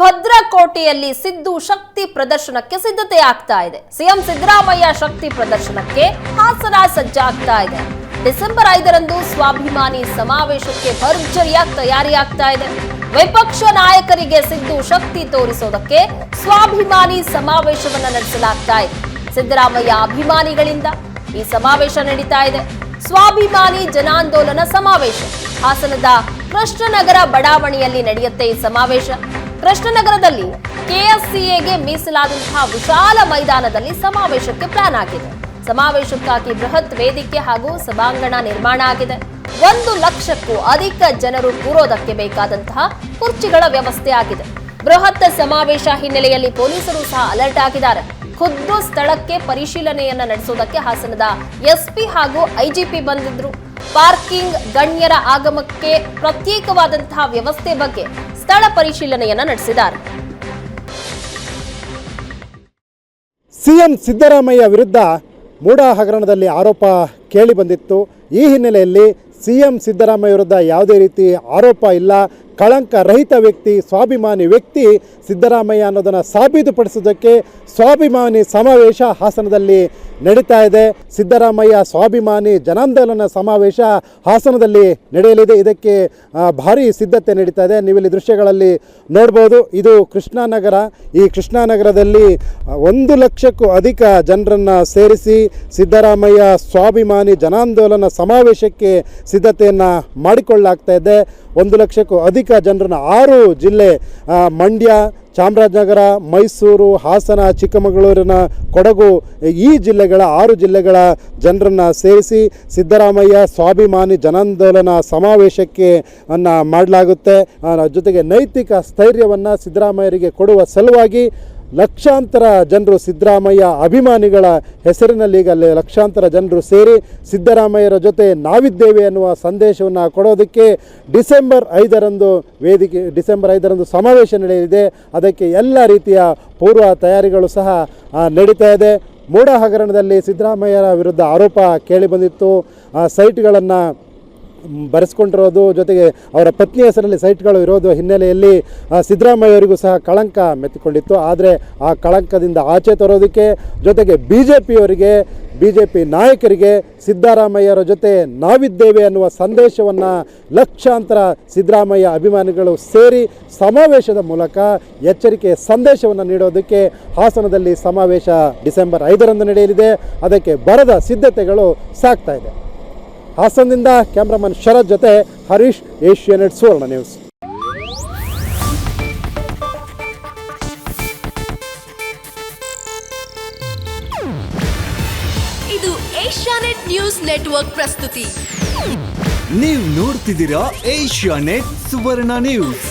ಭದ್ರಕೋಟೆಯಲ್ಲಿ ಸಿದ್ದು ಶಕ್ತಿ ಪ್ರದರ್ಶನಕ್ಕೆ ಸಿದ್ಧತೆ ಆಗ್ತಾ ಇದೆ. ಸಿಎಂ ಸಿದ್ದರಾಮಯ್ಯ ಶಕ್ತಿ ಪ್ರದರ್ಶನಕ್ಕೆ ಹಾಸನ ಸಜ್ಜಾಗ್ತಾ ಇದೆ. ಡಿಸೆಂಬರ್ ಐದರಂದು ಸ್ವಾಭಿಮಾನಿ ಸಮಾವೇಶಕ್ಕೆ ಭರ್ಜರಿಯಾಗಿ ತಯಾರಿ ಆಗ್ತಾ ಇದೆ. ವಿಪಕ್ಷ ನಾಯಕರಿಗೆ ಸಿದ್ದು ಶಕ್ತಿ ತೋರಿಸೋದಕ್ಕೆ ಸ್ವಾಭಿಮಾನಿ ಸಮಾವೇಶವನ್ನ ನಡೆಸಲಾಗ್ತಾ ಇದೆ. ಸಿದ್ದರಾಮಯ್ಯ ಅಭಿಮಾನಿಗಳಿಂದ ಈ ಸಮಾವೇಶ ನಡೀತಾ ಇದೆ. ಸ್ವಾಭಿಮಾನಿ ಜನಾಂದೋಲನ ಸಮಾವೇಶ. ಹಾಸನದ ಕೃಷ್ಣನಗರ ಬಡಾವಣೆಯಲ್ಲಿ ನಡೆಯುತ್ತೆ ಈ ಸಮಾವೇಶ. ಕೃಷ್ಣನಗರದಲ್ಲಿ ಕೆಎಸ್ಸಿಎಗೆ ಮೀಸಲಾದಂತಹ ವಿಶಾಲ ಮೈದಾನದಲ್ಲಿ ಸಮಾವೇಶಕ್ಕೆ ಪ್ಲಾನ್ ಆಗಿದೆ. ಸಮಾವೇಶಕ್ಕಾಗಿ ಬೃಹತ್ ವೇದಿಕೆ ಹಾಗೂ ಸಭಾಂಗಣ ನಿರ್ಮಾಣ ಆಗಿದೆ. ಒಂದು ಲಕ್ಷಕ್ಕೂ ಅಧಿಕ ಜನರು ಕೂರೋದಕ್ಕೆ ಬೇಕಾದಂತಹ ಕುರ್ಚಿಗಳ ವ್ಯವಸ್ಥೆ ಆಗಿದೆ. ಬೃಹತ್ ಸಮಾವೇಶ ಹಿನ್ನೆಲೆಯಲ್ಲಿ ಪೊಲೀಸರು ಸಹ ಅಲರ್ಟ್ ಆಗಿದ್ದಾರೆ. ಖುದ್ದು ಸ್ಥಳಕ್ಕೆ ಪರಿಶೀಲನೆಯನ್ನ ನಡೆಸೋದಕ್ಕೆ ಹಾಸನದ ಎಸ್ಪಿ ಹಾಗೂ ಐಜಿಪಿ ಬಂದಿದ್ರು. ಪಾರ್ಕಿಂಗ್ ಗಣ್ಯರ ಆಗಮಕ್ಕೆ ಪ್ರತ್ಯೇಕವಾದಂತಹ ವ್ಯವಸ್ಥೆ ಬಗ್ಗೆ ಸ್ಥಳ ಪರಿಶೀಲನೆಯನ್ನ ನಡೆಸಿದ್ದಾರೆ. ಸಿಎಂ ಸಿದ್ದರಾಮಯ್ಯ ವಿರುದ್ಧ ಮೂಡಾ ಹಗರಣದಲ್ಲಿ ಆರೋಪ ಕೇಳಿ ಬಂದಿತ್ತು. ಈ ಹಿನ್ನೆಲೆಯಲ್ಲಿ ಸಿಎಂ ಸಿದ್ದರಾಮಯ್ಯ ವಿರುದ್ಧ ಯಾವುದೇ ರೀತಿ ಆರೋಪ ಇಲ್ಲ. ಕಳಂಕ ರಹಿತ ವ್ಯಕ್ತಿ, ಸ್ವಾಭಿಮಾನಿ ವ್ಯಕ್ತಿ ಸಿದ್ದರಾಮಯ್ಯ ಅನ್ನೋದನ್ನು ಸಾಬೀತುಪಡಿಸೋದಕ್ಕೆ ಸ್ವಾಭಿಮಾನಿ ಸಮಾವೇಶ ಹಾಸನದಲ್ಲಿ ನಡೀತಾ ಇದೆ. ಸಿದ್ದರಾಮಯ್ಯ ಸ್ವಾಭಿಮಾನಿ ಜನಾಂದೋಲನ ಸಮಾವೇಶ ಹಾಸನದಲ್ಲಿ ನಡೆಯಲಿದೆ. ಇದಕ್ಕೆ ಭಾರಿ ಸಿದ್ಧತೆ ನಡೀತಾ ಇದೆ. ನೀವಿಲ್ಲಿ ದೃಶ್ಯಗಳಲ್ಲಿ ನೋಡ್ಬೋದು, ಇದು ಕೃಷ್ಣಾನಗರ. ಈ ಕೃಷ್ಣಾನಗರದಲ್ಲಿ ಒಂದು ಲಕ್ಷಕ್ಕೂ ಅಧಿಕ ಜನರನ್ನು ಸೇರಿಸಿ ಸಿದ್ದರಾಮಯ್ಯ ಸ್ವಾಭಿಮಾನಿ ಜನಾಂದೋಲನ ಸಮಾವೇಶಕ್ಕೆ ಸಿದ್ಧತೆಯನ್ನು ಮಾಡಿಕೊಳ್ಳಲಾಗ್ತಾ ಇದೆ. ಒಂದು ಲಕ್ಷಕ್ಕೂ ಅಧಿಕ ಜನರನ್ನು ಆರು ಜಿಲ್ಲೆ ಮಂಡ್ಯ, ಚಾಮರಾಜನಗರ, ಮೈಸೂರು, ಹಾಸನ, ಚಿಕ್ಕಮಗಳೂರಿನ ಕೊಡಗು, ಈ ಜಿಲ್ಲೆಗಳ ಆರು ಜಿಲ್ಲೆಗಳ ಜನರನ್ನು ಸೇರಿಸಿ ಸಿದ್ದರಾಮಯ್ಯ ಸ್ವಾಭಿಮಾನಿ ಜನಾಂದೋಲನ ಸಮಾವೇಶಕ್ಕೆ, ಅನ್ನು ಮಾಡಲಾಗುತ್ತೆ. ಜೊತೆಗೆ ನೈತಿಕ ಸ್ಥೈರ್ಯವನ್ನು ಸಿದ್ದರಾಮಯ್ಯರಿಗೆ ಕೊಡುವ ಸಲುವಾಗಿ ಲಕ್ಷಾಂತರ ಜನರು ಸಿದ್ದರಾಮಯ್ಯ ಅಭಿಮಾನಿಗಳ ಹೆಸರಿನಲ್ಲಿ ಈಗ ಲಕ್ಷಾಂತರ ಜನರು ಸೇರಿ ಸಿದ್ದರಾಮಯ್ಯರ ಜೊತೆ ನಾವಿದ್ದೇವೆ ಅನ್ನುವ ಸಂದೇಶವನ್ನು ಕೊಡೋದಕ್ಕೆ ಡಿಸೆಂಬರ್ ಐದರಂದು ವೇದಿಕೆ, ಡಿಸೆಂಬರ್ ಐದರಂದು ಸಮಾವೇಶ ನಡೆಯಲಿದೆ. ಅದಕ್ಕೆ ಎಲ್ಲ ರೀತಿಯ ಪೂರ್ವ ತಯಾರಿಗಳು ಸಹ ನಡೀತಾ ಇದೆ. ಮೂಡ ಹಗರಣದಲ್ಲಿ ಸಿದ್ದರಾಮಯ್ಯರ ವಿರುದ್ಧ ಆರೋಪ ಕೇಳಿಬಂದಿತ್ತು ಸೈಟ್ಗಳನ್ನು ಬರೆಸ್ಕೊಂಡಿರೋದು ಜೊತೆಗೆ ಅವರ ಪತ್ನಿ ಹೆಸರಲ್ಲಿ ಸೈಟ್ಗಳು ಇರೋದು ಹಿನ್ನೆಲೆಯಲ್ಲಿ ಸಿದ್ದರಾಮಯ್ಯ ಸಿದ್ದರಾಮಯ್ಯವರಿಗೂ ಸಹ ಕಳಂಕ ಮೆತ್ತಿಕೊಂಡಿತ್ತು. ಆದರೆ ಆ ಕಳಂಕದಿಂದ ಆಚೆ ತರೋದಕ್ಕೆ ಜೊತೆಗೆ ಬಿ ಜೆ ಪಿಯವರಿಗೆ ಬಿ ಜೆ ಪಿ ನಾಯಕರಿಗೆ ಸಿದ್ದರಾಮಯ್ಯರ ಜೊತೆ ನಾವಿದ್ದೇವೆ ಅನ್ನುವ ಸಂದೇಶವನ್ನು ಲಕ್ಷಾಂತರ ಸಿದ್ದರಾಮಯ್ಯ ಅಭಿಮಾನಿಗಳು ಸೇರಿ ಸಮಾವೇಶದ ಮೂಲಕ ಎಚ್ಚರಿಕೆ ಸಂದೇಶವನ್ನು ನೀಡೋದಕ್ಕೆ ಹಾಸನದಲ್ಲಿ ಸಮಾವೇಶ ಡಿಸೆಂಬರ್ ಐದರಂದು ನಡೆಯಲಿದೆ. ಅದಕ್ಕೆ ಬರದ ಸಿದ್ಧತೆಗಳು ಸಾಗ್ತಾ ಇದೆ. ಹಾಸನದಿಂದ ಕ್ಯಾಮ್ರಾಮನ್ ಶರತ್ ಜೊತೆ ಹರೀಶ್ ಏಷ್ಯಾನೆಟ್ ಸುವರ್ಣ ನ್ಯೂಸ್. ಇದು ಏಷ್ಯಾನೆಟ್ ನ್ಯೂಸ್ ನೆಟ್ವರ್ಕ್ ಪ್ರಸ್ತುತಿ. ನೀವು ನೋಡ್ತಿದ್ದೀರಾ ಏಷ್ಯಾ ನೆಟ್ ಸುವರ್ಣ ನ್ಯೂಸ್.